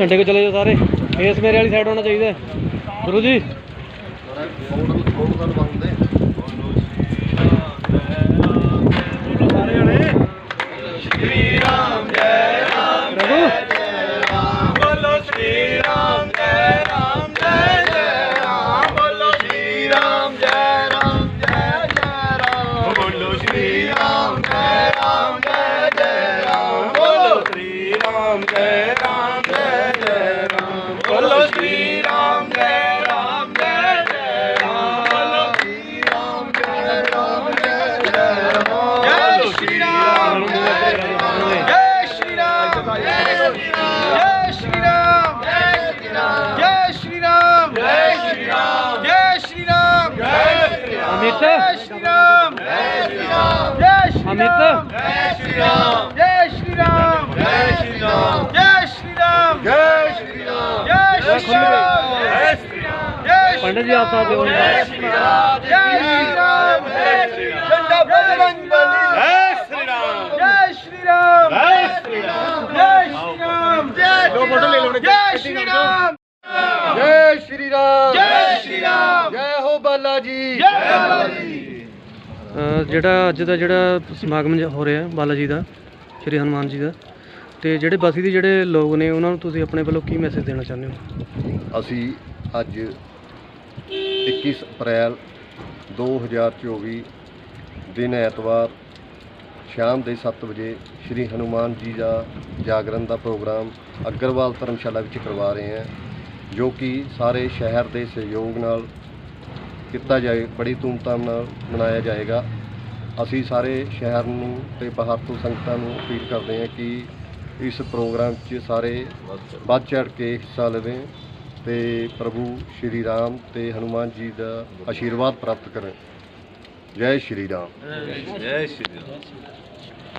ਘੰਟੇ ਕੋ ਚਲੇ ਜਾਓ ਸਾਰੇ। ਫੇਸ ਮੇਰੇ ਵਾਲੀ ਸਾਈਡ ਹੋਣਾ ਚਾਹੀਦਾ। ਗੁਰੂ ਜੀ। ਪ੍ਰਭੂ ਬੋਲੋ ਸ਼੍ਰੀ ਰਾਮ ਜੈ ਰਾਮ ਜੈ ਜੈ ਰਾਮ ਬੋਲੋ ਸ਼੍ਰੀ ਰਾਮ ਜੈ ਰਾਮ ਜੈ ਜੈ ਰਾਮ ਬੋਲੋ ਸ਼੍ਰੀ ਰਾਮ ਜੈ ਰਾਮ ਜੈ ਜੈ ਰਾਮ ਬੋਲੋ Shri Ram Jai Ram Hamidler. Jai Shri Ram. Jai Shri Ram. Jai Shri Ram. Jai Shri Ram. Jai Shri Ram. Jai Shri Ram. Jai Shri Ram. Jai Shri Ram. Jai Shri Ram. Jai Shri Ram. पंडित जी आप साथ हो जय श्री राम जय श्री राम जय श्री राम झंडा बजरंग बली जय श्री राम जय श्री राम जय श्री राम जय श्री राम जय दो फोटो ले लो जय श्री राम जय श्री राम जय श्री राम जय ਬਾਲਾ ਜੀ। ਜੈ ਬਾਲਾ ਜੀ। ਜਿਹੜਾ ਅੱਜ ਦਾ ਜਿਹੜਾ ਸਮਾਗਮ ਹੋ ਰਿਹਾ ਹੈ ਬਾਲਾ ਜੀ ਦਾ ਸ਼੍ਰੀ ਹਨੂਮਾਨ ਜੀ ਦਾ ਤੇ ਜਿਹੜੇ ਬਸੀ ਦੇ ਜਿਹੜੇ ਲੋਕ ਨੇ ਉਹਨਾਂ ਨੂੰ ਤੁਸੀਂ ਆਪਣੇ ਵੱਲੋਂ ਕੀ ਮੈਸੇਜ ਦੇਣਾ ਚਾਹੁੰਦੇ ਹੋ? ਅਸੀਂ ਅੱਜ 21 ਅਪ੍ਰੈਲ 2024 ਦਿਨ ਐਤਵਾਰ ਸ਼ਾਮ ਦੇ 7 ਵਜੇ ਸ਼੍ਰੀ ਹਨੂਮਾਨ ਜੀ ਦਾ ਜਾਗਰਣ ਦਾ ਪ੍ਰੋਗਰਾਮ ਅਗਰਵਾਲ ਧਰਮਸ਼ਾਲਾ ਵਿੱਚ ਕਰਵਾ ਰਹੇ ਹਾਂ ਜੋ ਕਿ ਸਾਰੇ ਸ਼ਹਿਰ ਦੇ ਸਹਿਯੋਗ ਨਾਲ ਕੀਤਾ ਜਾਏ, ਬੜੀ ਧੂਮਧਾਮ ਨਾਲ ਮਨਾਇਆ ਜਾਏਗਾ। ਅਸੀਂ ਸਾਰੇ ਸ਼ਹਿਰ ਨੂੰ ਤੇ ਬਾਹਰ ਤੋਂ ਸੰਗਤਾਂ ਨੂੰ ਅਪੀਲ ਕਰਦੇ ਹਾਂ ਕਿ ਇਸ ਪ੍ਰੋਗਰਾਮ 'ਚ ਸਾਰੇ ਵੱਧ ਚੜ੍ਹ ਕੇ ਹਿੱਸਾ ਲਵੇਂ ਤੇ ਪ੍ਰਭੂ ਸ਼੍ਰੀ ਰਾਮ ਤੇ ਹਨੂਮਾਨ ਜੀ ਦਾ ਆਸ਼ੀਰਵਾਦ ਪ੍ਰਾਪਤ ਕਰਨ। ਜੈ ਸ਼੍ਰੀ ਰਾਮ। ਜੈ ਸ਼੍ਰੀ ਰਾਮ।